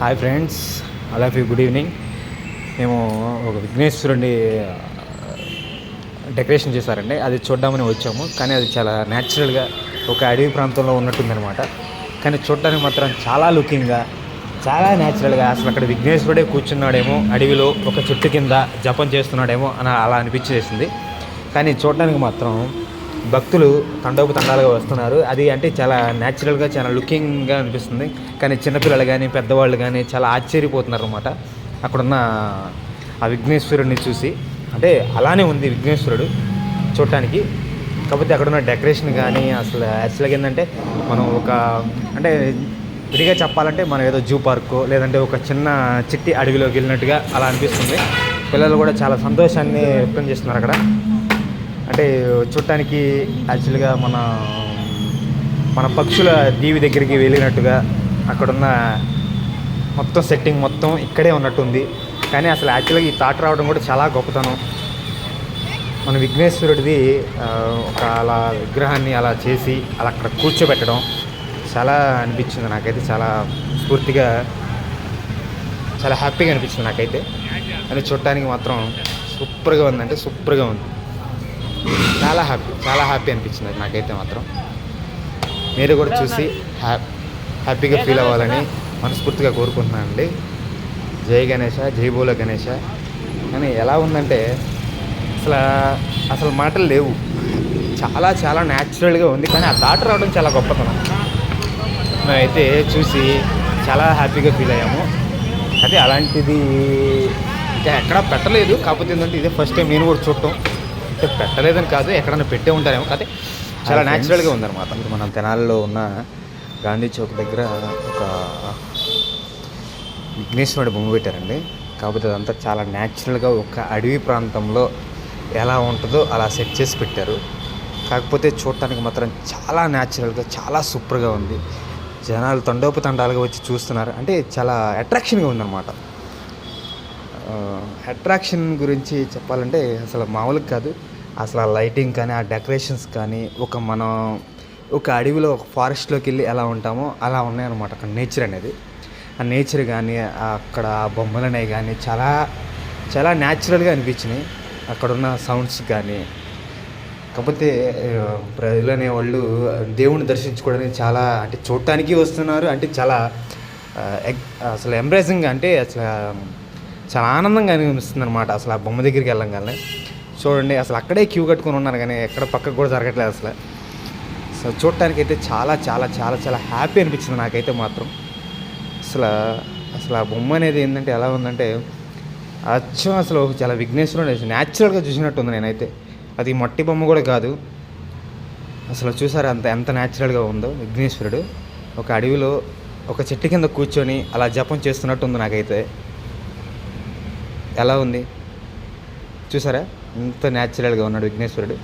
Hi friends అలా you good evening మేము ఒక విఘ్నేశ్వరుడి డెకరేషన్ చేశారండి. అది చూద్దామని వచ్చాము. కానీ అది చాలా న్యాచురల్గా ఒక అడవి ప్రాంతంలో ఉన్నట్టుందనమాట కానీ చూడడానికి మాత్రం చాలా లుకింగ్గా చాలా న్యాచురల్గా అసలు అక్కడ విఘ్నేశ్వరుడే కూర్చున్నాడేమో అడవిలో ఒక చెట్టు కింద జపం చేస్తున్నాడేమో అని అలా అనిపించేసింది. కానీ చూడడానికి మాత్రం భక్తులు తండోపు తండాలుగా వస్తున్నారు. అది అంటే చాలా న్యాచురల్గా చాలా లుకింగ్గా అనిపిస్తుంది. కానీ చిన్నపిల్లలు కానీ పెద్దవాళ్ళు కానీ చాలా ఆశ్చర్యపోతున్నారు అనమాట అక్కడున్న ఆ విఘ్నేశ్వరుడిని చూసి. అంటే అలానే ఉంది విఘ్నేశ్వరుడు చూడటానికి. కాకపోతే అక్కడున్న డెకరేషన్ కానీ అసలు యాక్చువల్గా ఏంటంటే మనం ఒక అంటే విడిగా చెప్పాలంటే మనం ఏదో జూ పార్కో లేదంటే ఒక చిన్న చిట్టి అడవిలోకి వెళ్ళినట్టుగా అలా అనిపిస్తుంది. పిల్లలు కూడా చాలా సంతోషాన్ని వ్యక్తం చేస్తున్నారు అక్కడ. అంటే చూడటానికి యాక్చువల్గా మన మన పక్షుల దీవి దగ్గరికి వెళ్ళినట్టుగా అక్కడున్న మొత్తం సెట్టింగ్ మొత్తం ఇక్కడే ఉన్నట్టుంది. కానీ అసలు యాక్చువల్గా ఈ థాట్ రావడం కూడా చాలా గొప్పతనం. మన విఘ్నేశ్వరుడిది ఒక అలా విగ్రహాన్ని అలా చేసి అలా అక్కడ కూర్చోబెట్టడం చాలా అనిపించింది నాకైతే. చాలా స్ఫూర్తిగా చాలా హ్యాపీగా అనిపించింది నాకైతే. అని చూడటానికి మాత్రం సూపర్గా ఉందంటే సూపర్గా ఉంది. చాలా హ్యాపీ చాలా హ్యాపీ అనిపించింది నాకైతే మాత్రం. మీరు కూడా చూసి హ్యా హ్యాపీగా ఫీల్ అవ్వాలని మనస్ఫూర్తిగా కోరుకుంటున్నానండి. జై గణేష జై బోల గణేష. కానీ ఎలా ఉందంటే అసలు అసలు మాటలు లేవు. చాలా చాలా న్యాచురల్గా ఉంది కానీ ఆ థాట్ రావడం చాలా గొప్పతనం. మేమైతే చూసి చాలా హ్యాపీగా ఫీల్ అయ్యాము. అదే అలాంటిది ఇంకా ఎక్కడా పెట్టలేదు కాకపోతే ఏంటంటే ఇదే ఫస్ట్ టైం నేను కూడా చూడటం. అంటే పెట్టలేదని కాదు ఎక్కడైనా పెట్టే ఉంటారేమో. కాకపోతే చాలా న్యాచురల్గా ఉందన్నమాట. ఇప్పుడు మనం తెనాలిలో ఉన్న గాంధీ చౌక్ దగ్గర ఒక విఘ్నేశ్వరుడు బొమ్మ పెట్టారండి. కాకపోతే అదంతా చాలా న్యాచురల్గా ఒక అడవి ప్రాంతంలో ఎలా ఉంటుందో అలా సెట్ చేసి పెట్టారు. కాకపోతే చూడటానికి మాత్రం చాలా న్యాచురల్గా చాలా సూపర్గా ఉంది. జనాలు తండోపు తండాలుగా వచ్చి చూస్తున్నారు. అంటే చాలా అట్రాక్షన్గా ఉందన్నమాట. అట్రాక్షన్ గురించి చెప్పాలంటే అసలు మామూలుగా కాదు. అసలు ఆ లైటింగ్ కానీ ఆ డెకరేషన్స్ కానీ ఒక మనం ఒక అడవిలో ఒక ఫారెస్ట్లోకి వెళ్ళి ఎలా ఉంటామో అలా ఉన్నాయన్నమాట అక్కడ నేచర్ అనేది. ఆ నేచర్ కానీ అక్కడ ఆ బొమ్మలు అనేవి కానీ చాలా చాలా న్యాచురల్గా అనిపించినాయి. అక్కడ ఉన్న సౌండ్స్ కానీ కాకపోతే ప్రజలు ప్రజలు అనేవాళ్ళు దేవుణ్ణి దర్శించుకోవడానికి చాలా అంటే చూడటానికి వస్తున్నారు. అంటే చాలా ఎగ్- అసలు ఎంబ్రేసింగ్ అంటే అసలు చాలా ఆనందంగా అనిపిస్తుంది అనమాట అసలు ఆ బొమ్మ దగ్గరికి వెళ్ళంగానే. చూడండి అసలు అక్కడే క్యూ కట్టుకొని ఉన్నాను కానీ ఎక్కడ పక్కకు కూడా జరగట్లేదు అసలు. సో చూడటానికి అయితే చాలా చాలా చాలా చాలా హ్యాపీ అనిపించింది నాకైతే మాత్రం. అసలు అసలు ఆ బొమ్మ అనేది ఏంటంటే ఎలా ఉందంటే అచ్చం అసలు చాలా విఘ్నేశ్వరుడు న్యాచురల్గా చూసినట్టుంది నేనైతే. అది మట్టి బొమ్మ కూడా కాదు. అసలు చూసారా అంత ఎంత న్యాచురల్గా ఉందో విఘ్నేశ్వరుడు. ఒక అడవిలో ఒక చెట్టు కింద కూర్చొని అలా జపం చేస్తున్నట్టు ఉంది నాకైతే. ఎలా ఉంది? చూసారా? ఇంత న్యాచురల్గా ఉన్నాడు విఘ్నేశ్వరుడు.